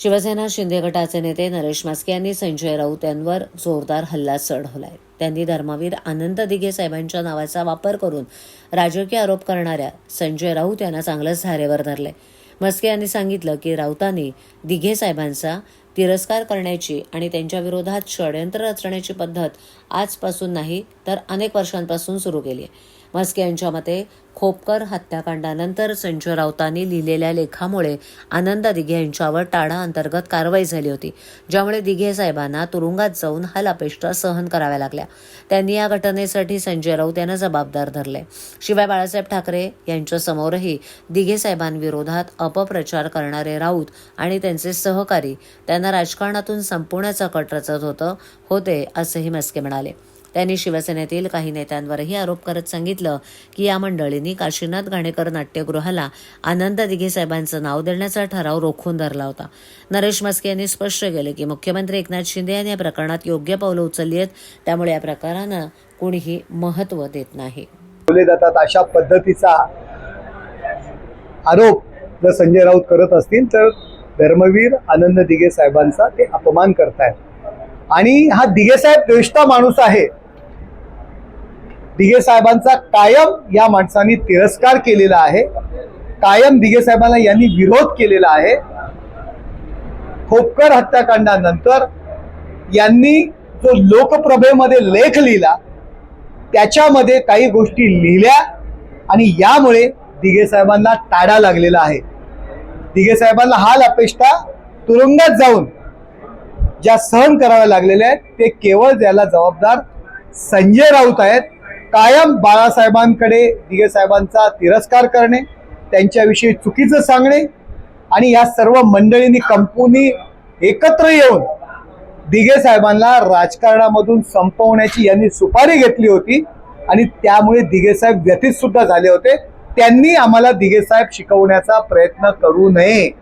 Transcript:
शिवसेना शिंदे गटाचे नेते नरेश मास्के यांनी संजय राऊत यांवर जोरदार हल्ला चढवलाय. त्यांनी धर्मवीर आनंद दिघे साहेबांच्या नावाचा वापर करून राजकीय आरोप करणाऱ्या संजय राऊत यांना चांगलंच धारेवर धरले मस्के यांनी सांगितलं की राऊतांनी दिघे साहेबांचा तिरस्कार करण्याची आणि त्यांच्या विरोधात षडयंत्र रचण्याची पद्धत आजपासून नाही तर अनेक वर्षांपासून सुरू केली आहे. मस्के यांच्या मते खोपकर हत्याकांडानंतर संजय राऊतांनी लिहिलेल्या लेखामुळे आनंद दिघे यांच्यावर टाढा अंतर्गत कारवाई झाली होती ज्यामुळे दिघे साहेबांना तुरुंगात जाऊन हलापेष्टा सहन कराव्या लागल्या. त्यांनी या घटनेसाठी संजय राऊत यांना जबाबदार धरले. शिवाय बाळासाहेब ठाकरे यांच्यासमोरही दिघे साहेबांविरोधात अपप्रचार करणारे राऊत आणि त्यांचे सहकारी त्यांना राजकारणातून संपवण्याचा कट रचत होतं होते असंही मस्के म्हणाले. त्यांनी शिवसेनेतील काही नेत्यांवरही आरोप करत सांगितलं की या मंडळींनी काशीनाथ घाणेकर नाट्यगृहाला आनंद दिघे साहेबांचं नाव देण्याचा ठराव रोखून धरला होता. नरेश मस्के यांनी स्पष्ट केले की मुख्यमंत्री एकनाथ शिंदे यांनी या प्रकरणात योग्य पावलं उचलली आहेत त्यामुळे या प्रकारानं कोणीही महत्त्व देत नाही. बोलले जातात अशा पद्धतीचा आरोप जर संजय राऊत करत असतील तर धर्मवीर आनंद दिघे साहेबांचा ते अपमान करतायत. आणि हा दिघे साहेब द्वेष्टा माणूस आहे. दिघे साहेबांचा कायम या माणसांनी तिरस्कार केलेला आहे. कायम दिघे साहेबांना यांनी विरोध केलेला आहे. खोपकर हत्याकांडानंतर यांनी जो लोकप्रभेमध्ये लेख लिहिला त्याच्यामध्ये काही गोष्टी लिहिल्या आणि यामुळे दिघे साहेबांना टाडा लागलेला आहे. दिघे साहेबांना हाल अपेष्टा तुरुंगात जाऊन ज्या सहन कराव्या लागलेल्या आहेत ते केवळ त्याला जबाबदार संजय राऊत आहेत. कायम बाळासाहेबांकडे दिघे साहेबांचा तिरस्कार करणे त्यांच्याविषयी चुकीचं सांगणे आणि या सर्व मंडळींनी कंपनी एकत्र येऊन दिघे साहेबांना राजकारणामधून संपवण्याची यांनी सुपारी घेतली होती आणि त्यामुळे दिघे साहेब व्यथित सुद्धा झाले होते. त्यांनी आम्हाला दिगेसाहेब शिकवण्याचा प्रयत्न करू नये.